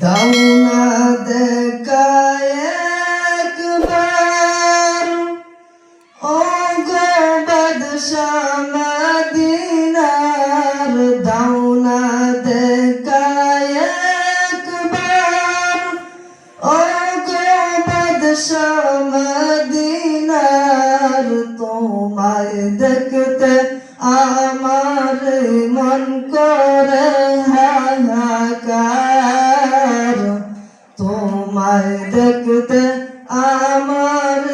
দাও না দেখা একবার। ও গো বাদশাহ মদিনার দাও না দেখা একবার ও গো বাদশাহ তোমায় দেখতে আমার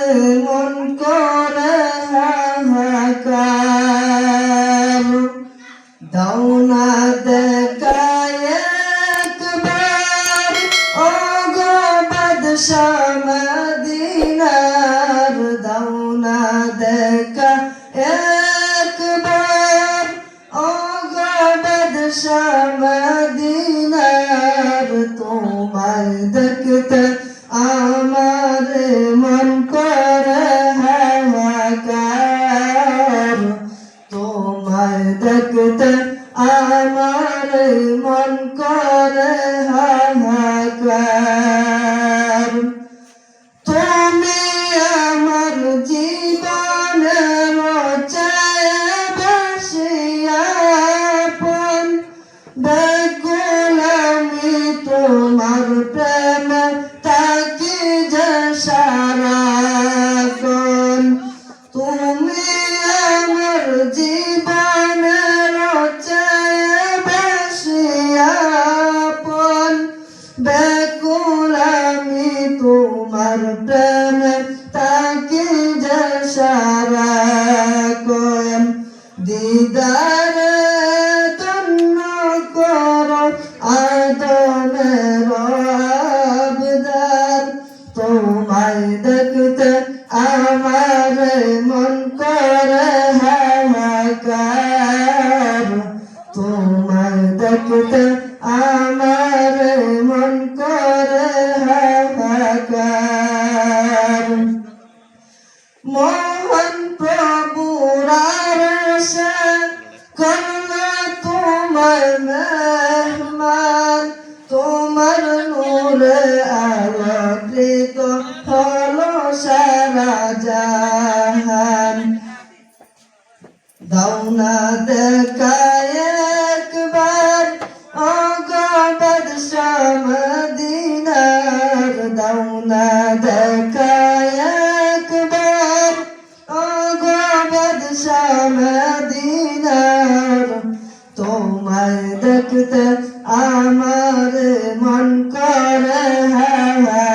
মন করে হাহাকার। দাও না দেখায় একবার। ও গো বাদশাহ মদিনার মন করে হাহাকার। তোমায় দেখতে আমার মন করে হাহাকার। দিদার তন্ন কর আদমের আবদার। তোমায় দেখতে আমার মন করে হাহাকার। তোমায় দেখতে করল তোমার মেহমান তোমার নূরে আলোকিত হলো সারা জাহান। দাও না দেখায় একবার অগবদ মদিনার, দাও না দেখায় করে হাহাকার তোমায়